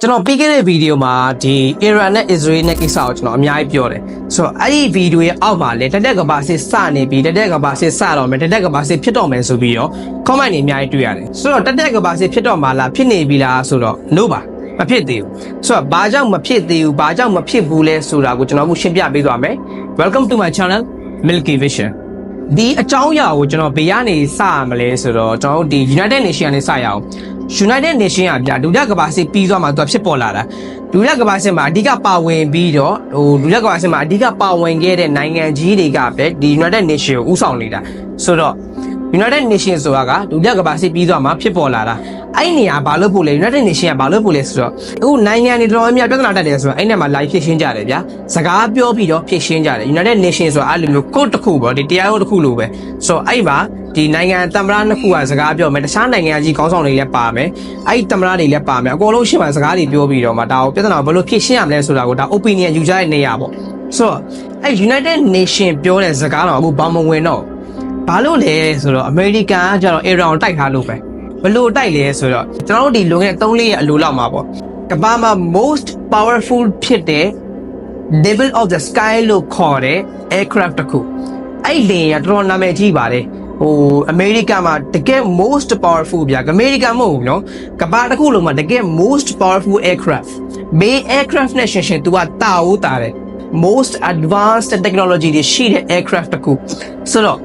ကျွန်တော်ပြီးခဲ့တဲ့ဗီဒီယိုမှာဒီ Iran နဲ့ Israel နဲ့ကိစ္စကိုကျွန်တော်အများကြီးပြောတယ်ဆိုတော့အဲ့ဒီဗီဒီယိုရဲ့အောက်မှာလည်းတက်တက်ကဘာစစ်စနေပြီတက်တက်ကဘာစစ်စတော့မယ်တက်တက်ကဘာစစ်ဖြစ်တော့မယ်ဆိုပြီးတော့ comment တွေအများကြီးတွေ့ရတယ်ဆိုတော့တက်တက်ကဘာစစ်ဖြစ်တော့မှာလားဖြစ်နေပြီလားဆိုတော့ no ပါမဖြစ်သေးဘူးဆိုတော့ဘာကြောင့်မဖြစ်သေးဘူးဘာကြောင့်မဖြစ်ဘူးလဲဆိုတာကိုကျွန်တော်အခုရှင်းပြပေးသွားမယ် welcome to my channel Milky Vision ဒီအကြောင်းအရာကိုကျွန်တော်ဘေးကနေစရမလဲဆိုတော့ကျွန်တော်တို့ဒီ United Nation ကနေစရအောင် United Nation ကဗျာဒုတိယကမ္ဘာစစ်ပြီးသွားမှသူကဖြစ်ပေါ်လာတာဒုတိယကမ္ဘာစစ်မှာအဓိကပါဝင်ပြီးတော့ဟိုဒုတိယကမ္ဘာစစ်မှာအဓိကပါဝင်ခဲ့တဲ့နိုင်ငံကြီးတွေကပဲဒီ United Nation ကိုဦးဆောင်နေတာဆိုတော့ United Nation ဆိုတာကဒုတိယကမ္ဘာစစ်ပြီးသွားမှဖြစ်ပေါ်လာတာအဲ့ဒီနေရာဘာလို့ပို့လဲ United Nation ကဘာလို့ပို့လဲဆိုတော့အခုနိုင်ငံတွေတော်တော်များများပြဿနာတက်တယ်ဆိုတော့အဲ့ဒီမှာ live ဖြစ်ရှင်းကြတယ်ဗျာစကားပြောပြီးတော့ဖြစ်ရှင်းကြတယ် United Nation ဆိုတာအဲ့လိုမျိုး code တစ်ခုပေါ့ဒီတရားရုံးတစ်ခုလိုပဲဆိုတော့အဲ့ဒီမှာဒီနိုင်ငံသမ္မတနှစ်ခုကစကားပြောမယ်တခြားနိုင်ငံကြီးခေါင်းဆောင်တွေလည်းပါမယ်အဲ့ဒီသမ္မတတွေလည်းပါမယ်အကုန်လုံးရှင်းမှာစကားတွေပြောပြီးတော့မှဒါကိုပြဿနာကိုဘယ်လိုဖြစ်ရှင်းရမလဲဆိုတာကိုဒါ opinion ယူကြတဲ့နေရာပေါ့ဆိုတော့အဲ့ United Nation ပြောတဲ့စကားတော့အခုဘာမဝင်တော့ ဘာလို့လဲဆိုတော့အမေရိကန်ကကျတော့ Iran ကိုတိုက်ထားလို့ပဲဘလို့တိုက်လဲဆိုတော့ကျွန်တော်တို့ဒီလွန်ခဲ့တဲ့3လေးရက်အလိုလောက်မှာပေါ့ကမ္ဘာမှာ most powerful ဖြစ်တဲ့ Devil of the Sky လို့ခေါ်တဲ့ aircraft တစ်ခုအဲ့လေယာဉ်ကတော်တော်နာမည်ကြီးပါတယ်ဟိုအမေရိကန်မှာတကယ် most powerful ဗျာအမေရိကန်မဟုတ်ဘူးเนาะကမ္ဘာတစ်ခုလုံးမှာတကယ် most powerful aircraft ဘေး aircraft နဲ့ရှင်ရှင်သူကတာဝတာတယ် most advanced technology တွေရှိတဲ့ aircraft တစ်ခုဆိုတော့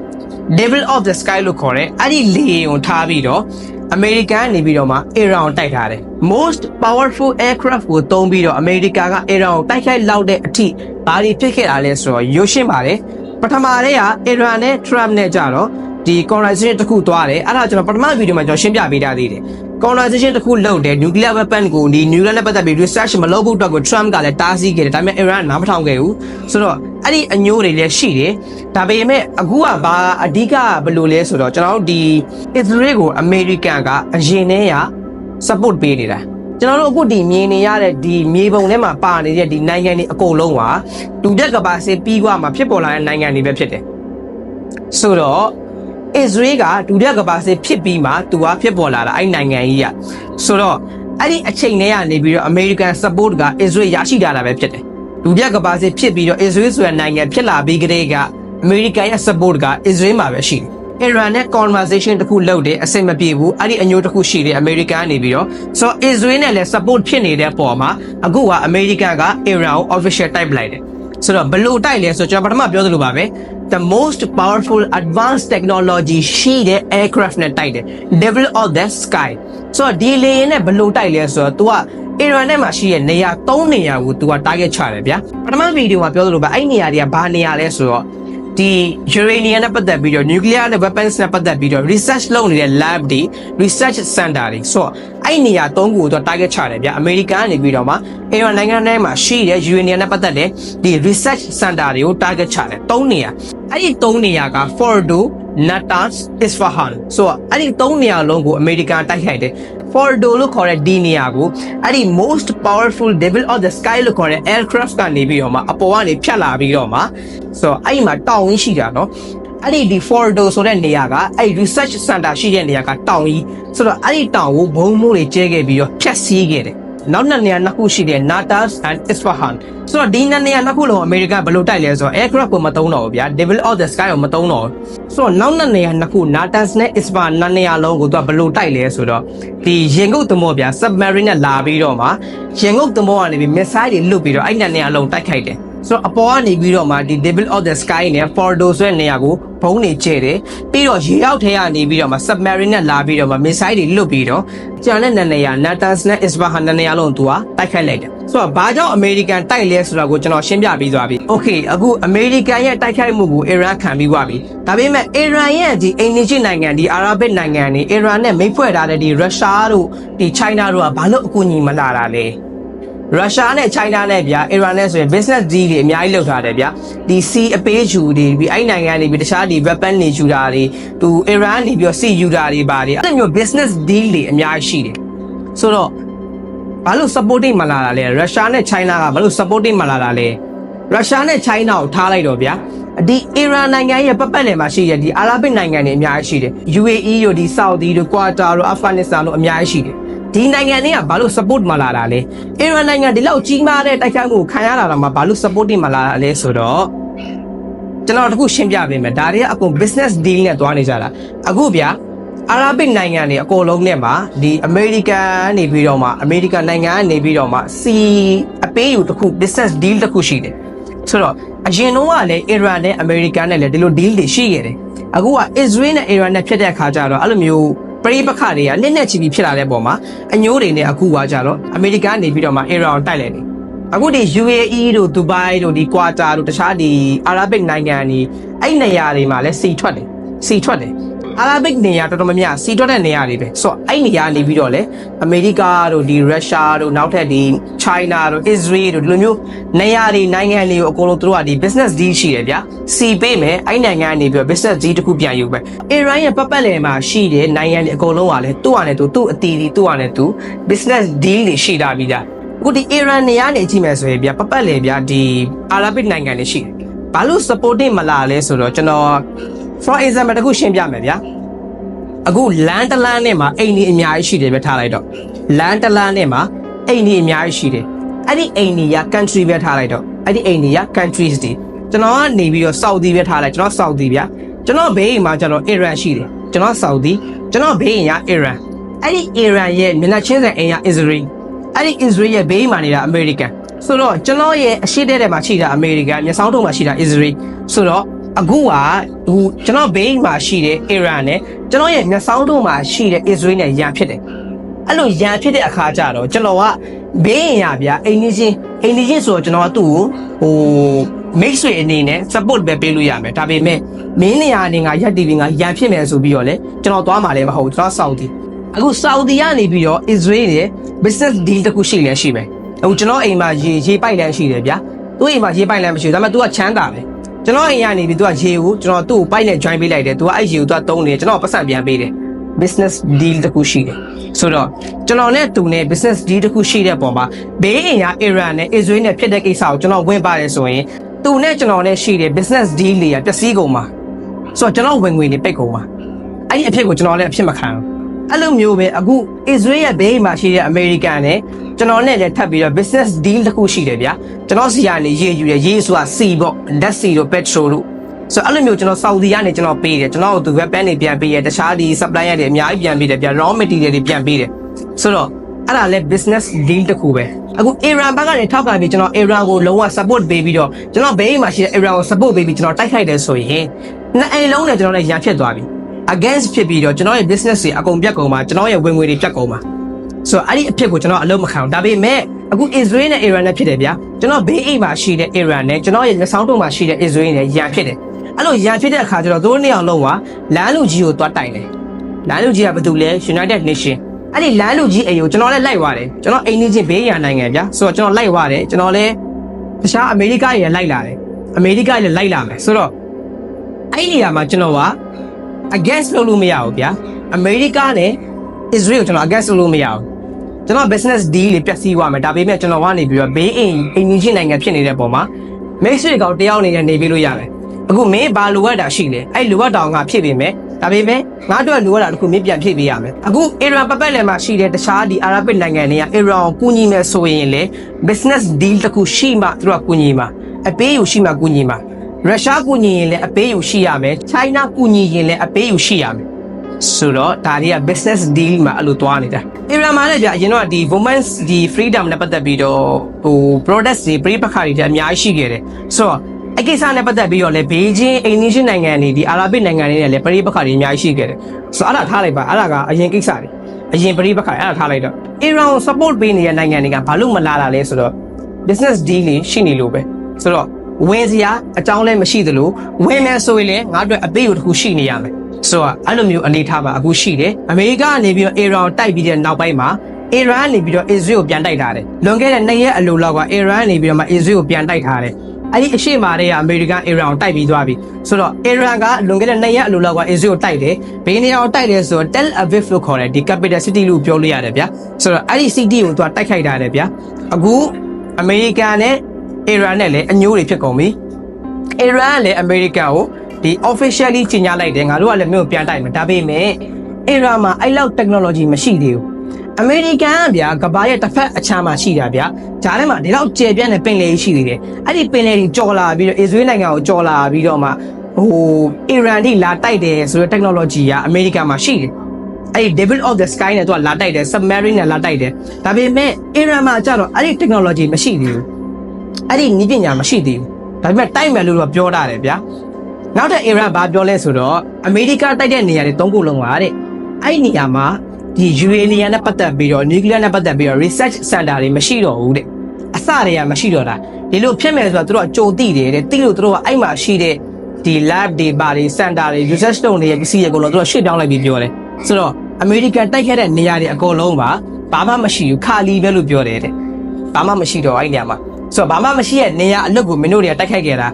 Devil of the Sky လို့ခေါ်တဲ့အဲ့ဒီလေယာဉ်ကိုထားပြီးတော့ American နေပြီးတော့မှ Iran ကိုတိုက်ထားတယ် most powerful aircraft ကိုသုံးပြီးတော့ America က Iran ကိုတိုက်ခိုက်လောက်တဲ့အထိဘာတွေဖြစ်ခဲ့တာလဲဆိုတော့ရုပ်ရှင်းပါတယ်ပထမတည်းက Iran နဲ့ Trump နဲ့ကြတော့ဒီ conversation တစ်ခုသွားတယ်အဲ့ဒါကျွန်တော်ပထမဗီဒီယိုမှာကျွန်တော်ရှင်းပြပေးထားသေးတယ် conversation တစ်ခုလုပ်တယ် nuclear weapon ကိုဒီ nuclear နဲ့ပတ်သက်ပြီး research မလုပ်ဖို့အတွက်ကို Trump ကလည်းတားဆီးခဲ့တယ်ဒါပေမဲ့ Iran ကနားမထောင်ခဲ့ဘူးဆိုတော့ အဲ့ဒီအညိုးတွေလည်းရှိတယ်ဒါပေမဲ့အခုကဘာအဓိကဘယ်လိုလဲဆိုတော့ကျွန်တော်တို့ဒီအစ္စရေးကိုအမေရိကန်ကအရင်ထဲက support ပေးနေတာကျွန်တော်တို့အခုဒီမြင်နေရတဲ့ဒီမြေပုံထဲမှာပါနေတဲ့ဒီနိုင်ငံတွေအကုန်လုံးကဒူတက်ကပါစစ်ပြီးွားမှာဖြစ်ပေါ်လာတဲ့နိုင်ငံတွေပဲဖြစ်တယ်ဆိုတော့အစ္စရေးကဒူတက်ကပါစစ်ဖြစ်ပြီးမှသူကဖြစ်ပေါ်လာတာအဲ့နိုင်ငံကြီးကဆိုတော့အဲ့ဒီအချိန်ထဲကနေပြီးတော့ American support ကအစ္စရေးရရှိလာတာပဲဖြစ်တယ် ဒုတိယကမ္ဘာစစ်ဖြစ်ပြီးတော့ Israel ဆိုတဲ့နိုင်ငံဖြစ်လာပြီးကတည်းက American ရဲ့ support က Israel မှာပဲရှိတယ် Iran နဲ့ conversation တစ်ခုလုပ်တယ်အဆင်မပြေဘူးအဲ့ဒီအညိုတစ်ခုရှိတယ် American ကနေပြီးတော့ဆိုတော့ Israel နဲ့လည်း support ဖြစ်နေတဲ့ပုံမှာအခုက American က Iran ကို official type လိုက်တယ်ဆိုတော့ဘလို့တိုက်လဲဆိုတော့ကျွန်တော်ပထမပြောသလိုပါပဲ the most powerful advanced technology ရှိတဲ့ aircraft နဲ့တိုက်တယ် devil of the sky ဆိုတော့ဒီလေယာဉ်နဲ့ဘလို့တိုက်လဲဆိုတော့ तू က Iran နဲ့မှာရှိတဲ့နေရာ၃နေရာကို तू က target ချတယ်ဗျာပထမဗီဒီယိုမှာပြောသလိုပဲအဲ့နေရာတွေကဘာနေရာလဲဆိုတော့ဒီ uranium နဲ့ပတ်သက်ပြီးတော့ nuclear နဲ့ weapons နဲ့ပတ်သက်ပြီးတော့ research လုပ်နေတဲ့ lab တွေ research center တွေဆိုတော့အဲ့နေရာ၃ခုကိုသူ target ချတယ်ဗျအမေရိကန်ကနေပြီးတော့မှ Iran နိုင်ငံထဲမှာရှိတဲ့ uranium နဲ့ပတ်သက်တဲ့ဒီ research center တွေကို target ချတယ်၃နေရာအဲ့ဒီ၃နေရာက Fordo Natanz Isfahan ဆိုတော့အဲ့ဒီ၃နေရာလုံးကိုအမေရိကန်တိုက်ခိုက်တယ် Fordo လို့ခေါ်တဲ့ဒီနေရာကိုအဲ့ဒီ most powerful devil of the sky လို့ခေါ်တဲ့ aircraft ကနေပြီးတော့မှအပေါ်ကနေဖြတ်လာပြီးတော့မှဆိုတော့အဲ့ဒီမှာတောင်ရင်းရှိတာเนาะအဲ့ဒီဒီ Fordo ဆိုတဲ့နေရာကအဲ့ research center ရှိတဲ့နေရာကတောင်ကြီးဆိုတော့အဲ့ဒီတောင်ကိုဘုံမိုးတွေကျဲခဲ့ပြီးတော့ဖြတ်စည်းခဲ့တယ် နောက်နှစ်နေရာနှစ်ခုရှိတယ် Natas and Isfahan ဆိုတော့ဒီနှစ်နေရာနှစ်ခုလုံးအမေရိကန်ဘယ်လိုတိုက်လဲဆိုတော့ aircraft ကိုမသုံးတော့ဘူးဗျာ Devil of the Sky ကိုမသုံးတော့ဘူးဆိုတော့နောက်နှစ်နေရာနှစ်ခု Natas နဲ့ Isfahan နှစ်နေရာလုံးကိုသူကဘယ်လိုတိုက်လဲဆိုတော့ဒီရင်ငုတ်သမောဗျာ submarine နဲ့လာပြီးတော့မှရင်ငုတ်သမောကနေပြီး missile တွေလွတ်ပြီးတော့အဲ့နှစ်နေရာလုံးတိုက်ခိုက်တယ် ဆိုတော့အပေါ်ကနေပြီးတော့မှဒီ Devil of the Sky နဲ့ Fordo ဆိုတဲ့နေရာကိုဘုံနေကျဲတယ်ပြီးတော့ရေအောက်ထဲကနေပြီးတော့မှ submarine နဲ့လာပြီးတော့မှ missile တွေလွတ်ပြီးတော့ကျန်တဲ့နှစ်နေရာ Natanz နဲ့ Isfahan နှစ်နေရာလုံးသူကတိုက်ခိုက်လိုက်တယ်ဆိုတော့ဘာကြောင့် American တိုက်လဲဆိုတာကိုကျွန်တော်ရှင်းပြပြီးသွားပြီ Okay အခု American ရဲ့တိုက်ခိုက်မှုကို Iran ခံပြီးသွားပြီဒါပေမဲ့ Iran ရဲ့ဒီအိန္ဒိယနိုင်ငံဒီ Arabic နိုင်ငံတွေ Iran နဲ့မိတ်ဖွဲ့ထားတဲ့ဒီ Russia တို့ဒီ China တို့ကဘာလို့အကူအညီမလာတာလဲ ရုရှားနဲ့ China နဲ့ဗျာ Iran နဲ့ဆိုရင် business deal တွေအများကြီးလုပ်ထားတယ်ဗျာဒီ sea အပေးယူတွေပြီးအဲ့နိုင်ငံတွေပြီးတခြားဒီ weapon တွေယူတာတွေသူ Iran နေပြီးတော့ sea ယူတာတွေပါတယ်အဲ့လိုမျိုး business deal တွေအများကြီးရှိတယ်ဆိုတော့ဘာလို့ supporting မလာတာလဲရုရှားနဲ့ China ကဘာလို့ supporting မလာတာလဲရုရှားနဲ့ China ကိုထားလိုက်တော့ဗျာဒီ Iran နိုင်ငံရဲ့ပတ်ပတ်လည်မှာရှိတဲ့ဒီ Arabic နိုင်ငံတွေအများကြီးရှိတယ် UAE တို့ဒီ Saudi တို့ Qatar တို့ Afghanistan တို့အများကြီးရှိတယ် ဒီနိုင်ငံတွေကဘာလို့ support မလာတာလဲအီရန်နိုင်ငံဒီလောက်ကြီးမားတဲ့တိုက်ခိုက်မှုကိုခံရတာတော့မှဘာလို့ support မလာတာလဲဆိုတော့ကျွန်တော်တခုရှင်းပြပေးမယ်ဒါတွေကအကုန် business deal နဲ့တွားနေကြတာအခုဗျာအာရဗစ်နိုင်ငံတွေအကုန်လုံးနဲ့မှာဒီအမေရိကန်နေပြီးတော့မှအမေရိကန်နိုင်ငံကနေပြီးတော့မှစီအပေးယူတစ်ခု business deal တစ်ခုရှိတယ်ဆိုတော့အရင်တော့ကလည်းအီရန်နဲ့အမေရိကန်နဲ့လည်းဒီလို deal တွေရှိခဲ့တယ်အခုက Israel နဲ့အီရန်နဲ့ဖြစ်တဲ့အခါကျတော့အဲ့လိုမျိုး ပရိပခတွေကနစ်နက်ချီပြီးဖြစ်လာတဲ့ပုံမှာအညိုးတွေနဲ့အခုကကြတော့အမေရိကန်နေပြီးတော့မှအီရန်ကိုတိုက်လိုက်တယ်အခုဒီ UAE တို့ဒူဘိုင်းတို့ဒီကွာတာတို့တခြားဒီအာရဗစ်နိုင်ငံတွေအဲ့နေရာတွေမှာလည်းစီထွက်တယ်စီထွက်တယ် အာရဗစ်နေရာတော်တော်များများစီထွက်တဲ့နေရာတွေပဲဆိုတော့အဲ့နေရာနေပြီးတော့လေအမေရိကတို့ဒီရုရှားတို့နောက်ထပ်ဒီ China တို့ Israel တို့ဒီလိုမျိုးနေရာတွေနိုင်ငံတွေကိုအကုန်လုံးသူတို့ကဒီ business deal ရှိတယ်ဗျာစီပေးမယ်အဲ့နိုင်ငံကနေပြီးတော့ business deal တစ်ခုပြန်ယူပဲ Iran ရဲ့ပတ်ပတ်လည်မှာရှိတဲ့နိုင်ငံတွေအကုန်လုံးကလည်းသူ့ဟာနဲ့သူသူ့အတီးတီသူ့ဟာနဲ့သူ business deal တွေရှိတာပြီးသားအခုဒီ Iran နေရာနေကြည့်မယ်ဆိုရင်ဗျာပတ်ပတ်လည်ဗျာဒီ Arabic နိုင်ငံတွေရှိတယ်ဘာလို့ supporting မလာလဲဆိုတော့ကျွန်တော် for example တခုရှင်းပြမယ်ဗျာအခုလန်တလန်းနဲ့မှာအိမ်ကြီးအများကြီးရှိတယ်ပဲထားလိုက်တော့လန်တလန်းနဲ့မှာအိမ်ကြီးအများကြီးရှိတယ်အဲ့ဒီအိမ်ကြီးက country ပဲထားလိုက်တော့အဲ့ဒီအိမ်ကြီးက countries တွေကျွန်တော်ကနေပြီးတော့ Saudi ပဲထားလိုက်ကျွန်တော် Saudi ဗျာကျွန်တော်ဘေးအိမ်မှာကျွန်တော် Iran ရှိတယ်ကျွန်တော် Saudi ကျွန်တော်ဘေးအိမ်က Iran အဲ့ဒီ Iran ရဲ့မျက်နှာချင်းဆိုင်အိမ်က Israel အဲ့ဒီ Israel ရဲ့ဘေးအိမ်မှာနေတာ American ဆိုတော့ကျွန်တော်ရဲ့အရှိတဲ့တဲ့မှာရှိတာ American မျက်စောင်းထုံးမှာရှိတာ Israel ဆိုတော့ အခုကဟိုကျွန်တော်ဘေးမှာရှိတဲ့ Iran နဲ့ကျွန်တော်ရဲ့မျက်စောင်းတို့မှာရှိတဲ့ Israel နဲ့ရန်ဖြစ်တယ်အဲ့လိုရန်ဖြစ်တဲ့အခါကျတော့ကျွန်တော်ကဘေးရင်ရဗျာအိမ်နီးချင်းအိမ်နီးချင်းဆိုတော့ကျွန်တော်ကသူ့ကိုဟိုမိတ်ဆွေအနေနဲ့ support ပဲပေးလို့ရမယ်ဒါပေမဲ့မင်းနေရာအနေငါရက်တီပြီးငါရန်ဖြစ်မယ်ဆိုပြီးတော့လေကျွန်တော်သွားမှာလည်းမဟုတ်ဘူးကျွန်တော်စောက်တီအခုစောက်တီကနေပြီးတော့ Israel ရဲ့ business deal တခုရှိလဲရှိမယ်အခုကျွန်တော်အိမ်မှာရေရေပိုက်လမ်းရှိတယ်ဗျာသူ့အိမ်မှာရေပိုက်လမ်းမရှိဘူးဒါပေမဲ့ तू ကချမ်းသာတယ် ကျွန်တော်အိမ်ကနေပြီးသူကရေကိုကျွန်တော်သူ့ကိုပိုက်နဲ့ join ပေးလိုက်တယ်သူကအဲ့ရေကိုသူကတုံးနေတယ်ကျွန်တော်ပတ်စံပြန်ပေးတယ် business deal တခုရှိတယ်ဆိုတော့ကျွန်တော်နဲ့သူနဲ့ business deal တခုရှိတဲ့ပုံမှာဘေးအိမ်က Iran နဲ့ Israel နဲ့ဖြစ်တဲ့ကိစ္စကိုကျွန်တော်ဝင်ပါတယ်ဆိုရင်သူနဲ့ကျွန်တော်နဲ့ရှိတဲ့ business deal တွေကပျက်စီးကုန်မှာဆိုတော့ကျွန်တော်ဝင်ငွေနေပိတ်ကုန်မှာအဲ့ဒီအဖြစ်ကိုကျွန်တော်လည်းအဖြစ်မခံဘူး အဲ့လိုမျိုးပဲအခု Israel ရဲ့ဘေးမှာရှိတဲ့ American နဲ့ကျွန်တော်နဲ့လည်းထပ်ပြီးတော့ business deal တစ်ခုရှိတယ်ဗျာကျွန်တော်စီကနေရေယူတယ်ရေဆိုတာ C ပေါ့ဓာတ်စီတို့ petrol တို့ဆိုတော့အဲ့လိုမျိုးကျွန်တော် Saudi ကနေကျွန်တော်ပေးတယ်ကျွန်တော်တို့သူ web pan တွေပြန်ပေးရတခြားဒီ supplier တွေအများကြီးပြန်ပေးတယ်ဗျာ raw material တွေပြန်ပေးတယ်ဆိုတော့အဲ့ဒါလည်း business deal တစ်ခုပဲအခု Iran ဘက်ကနေထောက်ခံပြီးကျွန်တော် Iran ကိုလုံးဝ support ပေးပြီးတော့ကျွန်တော်ဘေးမှာရှိတဲ့ Iran ကို support ပေးပြီးကျွန်တော်တိုက်ခိုက်တယ်ဆိုရင်နှစ်အိမ်လုံးနဲ့ကျွန်တော်လည်းရန်ဖြစ်သွားပြီ against ဖြစ်ပြီးတော့ကျွန်တော်ရဲ့ business တွေအကုန်ပြတ်ကုန်ပါကျွန်တော်ရဲ့ဝင်ငွေတွေပြတ်ကုန်ပါဆိုတော့အဲ့ဒီအဖြစ်ကိုကျွန်တော်အလုံးမခံဘူးဒါပေမဲ့အခု Israel နဲ့ Iran နဲ့ဖြစ်တယ်ဗျာကျွန်တော်ဘေးအိမ်မှာရှိတဲ့ Iran နဲ့ကျွန်တော်ရဲ့လက်ဆောင်တုံးမှာရှိတဲ့ Israel နဲ့ရန်ဖြစ်တယ်အဲ့လိုရန်ဖြစ်တဲ့အခါကျတော့သူတို့နှစ်ယောက်လုံးကလမ်းလူကြီးကိုတွားတိုင်တယ်လမ်းလူကြီးကဘာတူလဲ United Nation အဲ့ဒီလမ်းလူကြီးအိမ်ကိုကျွန်တော်လည်းလိုက်သွားတယ်ကျွန်တော်အိမ်နေချင်းဘေးရန်နိုင်ငံဗျာဆိုတော့ကျွန်တော်လိုက်သွားတယ်ကျွန်တော်လည်းတခြားအမေရိကရဲ့လိုက်လာတယ်အမေရိကရဲ့လိုက်လာမယ်ဆိုတော့အဲ့ဒီနေရာမှာကျွန်တော်က against လုပ်လို့မရဘူးဗျာအမေရိကနဲ့ Israel ကိုကျွန်တော် against လုပ်လို့မရဘူးကျွန်တော် business deal တွေပြည့်စည်သွားမယ်ဒါပေမဲ့ကျွန်တော်ကနေပြီးတော့ဘေးအိမ်အိမ်ကြီးချင်းနိုင်ငံဖြစ်နေတဲ့ပုံမှာမိတ်ဆွေကောင်တယောက်အနေနဲ့နေပြီးလို့ရတယ်အခုမင်းဘာလိုအပ်တာရှိလဲအဲ့လိုအပ်တာငါဖြည့်ပေးမယ်ဒါပေမဲ့ငါတို့လိုအပ်တာတစ်ခုမင်းပြန်ဖြည့်ပေးရမယ်အခု Iran ပတ်ပတ်လည်မှာရှိတဲ့တခြားဒီ Arabic နိုင်ငံတွေက Iran ကိုကူညီမယ်ဆိုရင်လေ business deal တစ်ခုရှိမှသူတို့ကကူညီမှာအပေးယူရှိမှကူညီမှာ ရုရှားကူညီရင်လည်းအပေးယူရှိရမယ်။ China ကူညီရင်လည်းအပေးယူရှိရမယ်။ဆိုတော့ဒါတွေက business deal မှာအဲ့လိုသွားနေတာ။ Iran မှာလည်းကြာအရင်တော့ဒီ women's ဒီ freedom နဲ့ပတ်သက်ပြီးတော့ဟို products တွေပြိပခါတွေအများကြီးရှိခဲ့တယ်။ဆိုတော့အကိစ္စနဲ့ပတ်သက်ပြီးတော့လည်းဘေဂျင်းအိန္ဒိယနိုင်ငံတွေဒီအာရဗစ်နိုင်ငံတွေနဲ့လည်းပြိပခါတွေအများကြီးရှိခဲ့တယ်။ဆိုတော့အဲ့ဒါထားလိုက်ပါအဲ့ဒါကအရင်ကိစ္စတွေအရင်ပြိပခါအဲ့ဒါထားလိုက်တော့ Iran ကို support ပေးနေတဲ့နိုင်ငံတွေကဘာလို့မလာတာလဲဆိုတော့ business deal တွေရှိနေလို့ပဲ။ဆိုတော့ ဝင်စရာအကြောင်းလည်းမရှိသလိုဝင်မယ်ဆိုရင်လည်းငါတို့အပေးယူတစ်ခုရှိနေရမယ်ဆိုတော့အဲ့လိုမျိုးအနေထားပါအခုရှိတယ်အမေရိကကနေပြီးတော့အီရန်တိုက်ပြီးတဲ့နောက်ပိုင်းမှာအီရန်ကနေပြီးတော့အစ္စရေးကိုပြန်တိုက်ထားတယ်လွန်ခဲ့တဲ့နှစ်ရက်အလိုလောက်ကအီရန်ကနေပြီးတော့မှအစ္စရေးကိုပြန်တိုက်ထားတယ်အဲ့ဒီအရှိမာတွေကအမေရိကန်အီရန်ကိုတိုက်ပြီးသွားပြီဆိုတော့အီရန်ကလွန်ခဲ့တဲ့နှစ်ရက်အလိုလောက်ကအစ္စရေးကိုတိုက်တယ်ဘေးနေရာကိုတိုက်တယ်ဆိုတော့ Tel Aviv လို့ခေါ်တယ်ဒီ capital city လို့ပြောလို့ရတယ်ဗျာဆိုတော့အဲ့ဒီ city ကိုသူကတိုက်ခိုက်ထားတယ်ဗျာအခုအမေရိကန်နဲ့ အီရန်နဲ့လည်းအညိုးတွေဖြစ်ကုန်ပြီအီရန်ကလည်းအမေရိကန်ကိုဒီ officially ကြီးညာလိုက်တယ်ငါတို့ကလည်းမြို့ပြန်တိုက်မယ်ဒါပေမဲ့အီရန်မှာအဲ့လောက် technology မရှိသေးဘူးအမေရိကန်ကဗျာကမ္ဘာရဲ့တစ်ဖက်အခြားမှာရှိတာဗျာဂျားထဲမှာဒီလောက်ကျယ်ပြန့်တဲ့ပင်လယ်ကြီးရှိသေးတယ်အဲ့ဒီပင်လယ်ကြီးကြော်လာပြီးတော့အစ္စရေးနိုင်ငံကိုကြော်လာပြီးတော့မှဟိုအီရန်ထိလာတိုက်တယ်ဆိုတဲ့ technology ကအမေရိကန်မှာရှိတယ်အဲ့ဒီ Devil of the Sky နဲ့သူကလာတိုက်တယ် submarine နဲ့လာတိုက်တယ်ဒါပေမဲ့အီရန်မှာကျတော့အဲ့ဒီ technology မရှိသေးဘူး အဲ့ဒီနည်းပညာမရှိသေးဘူးဒါပေမဲ့တိုက်မယ်လို့တော့ပြောတာတယ်ဗျာနောက်ထပ်အီရန်ဘာပြောလဲဆိုတော့အမေရိကတိုက်တဲ့နေရာတွေ၃ခုလုံးပါတဲ့အဲ့ဒီနေရာမှာဒီ uranium နဲ့ပတ်သက်ပြီးတော့ nuclear နဲ့ပတ်သက်ပြီးတော့ research center တွေမရှိတော့ဘူးတဲ့အစတွေကမရှိတော့တာဒီလိုဖြစ်မယ်ဆိုတော့သူတို့ကကြိုသိတယ်တဲ့သိလို့သူတို့ကအဲ့မှာရှိတဲ့ဒီ lab တွေပါတွေ center တွေ research တုံးတွေရဲ့ပစ္စည်းတွေအကုန်လုံးသူတို့ရှေ့ပြောင်းလိုက်ပြီးပြောတယ်ဆိုတော့ American တိုက်ခဲ့တဲ့နေရာတွေအကုန်လုံးပါဘာမှမရှိဘူးခါလီပဲလို့ပြောတယ်တဲ့ဘာမှမရှိတော့အဲ့ဒီနေရာမှာ ဆိုတော့ဘာမှမရှိတဲ့နေရာအလွတ်ကိုမင်းတို့တွေကတိုက်ခိုက်ခဲ့တာ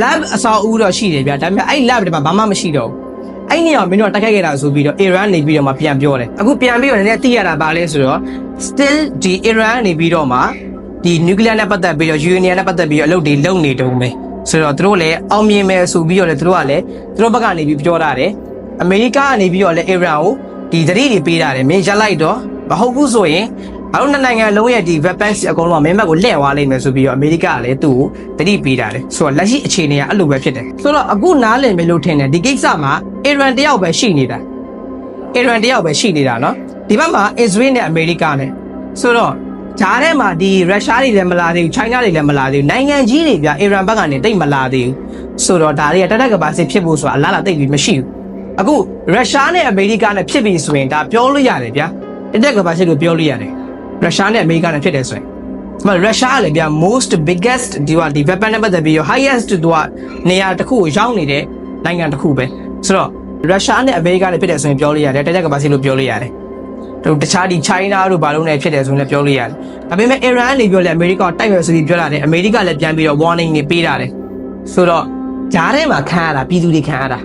lab အဆောက်အဦတော့ရှိတယ်ဗျာဒါပေမဲ့အဲ့ lab တွေမှာဘာမှမရှိတော့ဘူးအဲ့နေရာကိုမင်းတို့ကတိုက်ခိုက်ခဲ့တာဆိုပြီးတော့ Iran နေပြီးတော့မှပြန်ပြောတယ်အခုပြန်ပြီးတော့လည်းသိရတာပါလဲဆိုတော့ still ဒီ Iran နေပြီးတော့မှဒီ nuclear နဲ့ပတ်သက်ပြီးတော့ uranium နဲ့ပတ်သက်ပြီးတော့အလုပ်တွေလုပ်နေတုံးပဲဆိုတော့သူတို့လည်းအောင်မြင်မယ်ဆိုပြီးတော့လည်းသူတို့ကလည်းသူတို့ဘက်ကနေပြီးပြောတာတယ်အမေရိကကနေပြီးတော့လည်း Iran ကိုဒီသတိတွေပေးတာတယ်မင်းရက်လိုက်တော့မဟုတ်ဘူးဆိုရင် ငါတို့နှစ်နိုင်ငံလုံးရဲ့ဒီ weapons အကုန်လုံးကမင်းဘက်ကိုလှည့်သွားလိမ့်မယ်ဆိုပြီးတော့အမေရိကကလည်းသူ့ကိုတတိပေးတာလေဆိုတော့လက်ရှိအခြေအနေကအဲ့လိုပဲဖြစ်တယ်ဆိုတော့အခုနားလည်မယ်လို့ထင်တယ်ဒီကိစ္စမှာအီရန်တယောက်ပဲရှိနေတာအီရန်တယောက်ပဲရှိနေတာနော်ဒီဘက်မှာအစ္စရေးနဲ့အမေရိကနဲ့ဆိုတော့ဂျားထဲမှာဒီရုရှားတွေလည်းမလာသေးဘူးချိုင်းနာတွေလည်းမလာသေးဘူးနိုင်ငံကြီးတွေပြအီရန်ဘက်ကနေတိတ်မလာသေးဘူးဆိုတော့ဒါတွေကတတက်ကပါစစ်ဖြစ်ဖို့ဆိုတာအလားလားတိတ်ပြီးမရှိဘူးအခုရုရှားနဲ့အမေရိကနဲ့ဖြစ်ပြီဆိုရင်ဒါပြောလို့ရတယ်ဗျာတတက်ကပါစစ်လို့ပြောလို့ရတယ် ရုရှားနဲ့ America နဲ့ဖြစ်တယ်ဆိုရင်ဒီမှာရုရှားကလည်းဗျာ most biggest ဒီကဒီ weapon နဲ့ပတ်သက်ပြီးတော့ highest သူကနေရာတစ်ခုကိုရောက်နေတဲ့နိုင်ငံတစ်ခုပဲဆိုတော့ရုရှားနဲ့အမေရိကနဲ့ဖြစ်တယ်ဆိုရင်ပြောလို့ရတယ်တက်တက်ကပါစီလို့ပြောလို့ရတယ်တို့တခြားဒီ China တို့ဘာလို့လဲဖြစ်တယ်ဆိုရင်လည်းပြောလို့ရတယ်ဒါပေမဲ့ Iran နေပြောလဲအမေရိကတိုက်ရဆိုပြီးပြောလာတယ်အမေရိကလည်းပြန်ပြီးတော့ warning တွေပေးတာတယ်ဆိုတော့ဂျားထဲမှာခံရတာပြည်သူတွေခံရတာ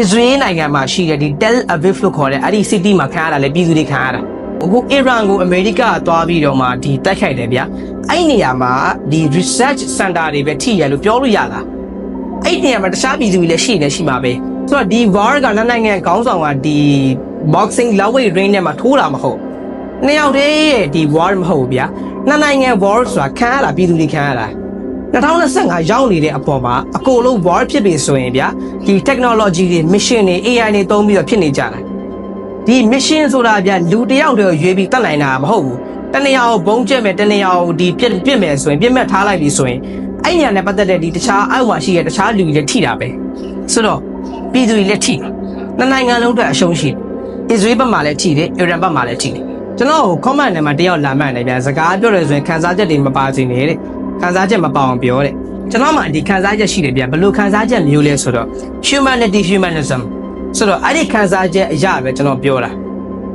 Israel နိုင်ငံမှာရှိတဲ့ဒီ Tel Aviv လို့ခေါ်တဲ့အဲ့ဒီ city မှာခံရတာလေပြည်သူတွေခံရတာ အခု Iran ကိုအမေရိကသွားပြီးတော့မှဒီတိုက်ခိုက်တယ်ဗျာအဲ့ဒီနေရာမှာဒီ research center တွေပဲထိရလို့ပြောလို့ရလားအဲ့ဒီနေရာမှာတခြားပြည်သူတွေလည်းရှိနေရှိမှာပဲဆိုတော့ဒီ VAR ကနှစ်နိုင်ငံခေါင်းဆောင်ကဒီ boxing lightweight ring နဲ့မှာထိုးတာမဟုတ်နှစ်ယောက်တည်းရဲ့ဒီ VAR မဟုတ်ဘူးဗျာနှစ်နိုင်ငံ VAR ဆိုတာခံရတာပြည်သူတွေခံရတာ2025ရောက်နေတဲ့အပေါ်မှာအကုန်လုံး VAR ဖြစ်ပြီဆိုရင်ဗျာဒီ technology တွေ mission တွေ AI တွေသုံးပြီးတော့ဖြစ်နေကြတာ ဒီ mission ဆိုတာဗျာလူတစ်ယောက်တည်းကိုရွေးပြီးတတ်နိုင်တာမဟုတ်ဘူးတနေရာကိုဘုံကျက်မယ်တနေရာကိုဒီပြစ်ပြစ်မယ်ဆိုရင်ပြစ်မဲ့ထားလိုက်ပြီဆိုရင်အဲ့ညာနဲ့ပတ်သက်တဲ့ဒီတခြားအောက်မှာရှိတဲ့တခြားလူတွေလည်းထိတာပဲဆိုတော့ပြည်သူတွေလည်းထိနှစ်နိုင်ငံလုံးအတွက်အရှုံးရှိတယ်အစ္စရေးဘက်မှာလည်းထိတယ်အီရန်ဘက်မှာလည်းထိတယ်ကျွန်တော်ကို comment ထဲမှာတယောက်လာမှန်တယ်ဗျာစကားပြောရဆိုရင်ခန်းစားချက်တွေမပါစေနဲ့တဲ့ခန်းစားချက်မပါအောင်ပြောတဲ့ကျွန်တော်မှဒီခန်းစားချက်ရှိတယ်ဗျာဘယ်လိုခန်းစားချက်မျိုးလဲဆိုတော့ humanity humanism ဆိုတော့အဲ့ဒီခန်းစားချက်အရာပဲကျွန်တော်ပြောတာ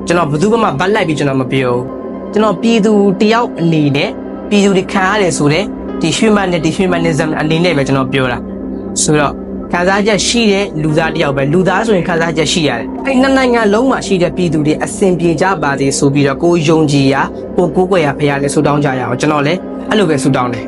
ကျွန်တော်ဘယ်သူမှဗတ်လိုက်ပြီးကျွန်တော်မပြောဘူးကျွန်တော်ပြည်သူတယောက်အနေနဲ့ပြည်သူတွေခံရတယ်ဆိုတဲ့ဒီ humanity humanism အနေနဲ့ပဲကျွန်တော်ပြောတာဆိုတော့ခံစားချက်ရှိတဲ့လူသားတစ်ယောက်ပဲလူသားဆိုရင်ခံစားချက်ရှိရတယ်အဲ့နှစ်နိုင်ငံလုံးမှာရှိတဲ့ပြည်သူတွေအစဉ်ပြေကြပါစေဆိုပြီးတော့ကိုယုံကြည်ရာကိုကိုးကွယ်ရာဖရားလဲဆုတောင်းကြရအောင်ကျွန်တော်လည်းအဲ့လိုပဲဆုတောင်းတယ်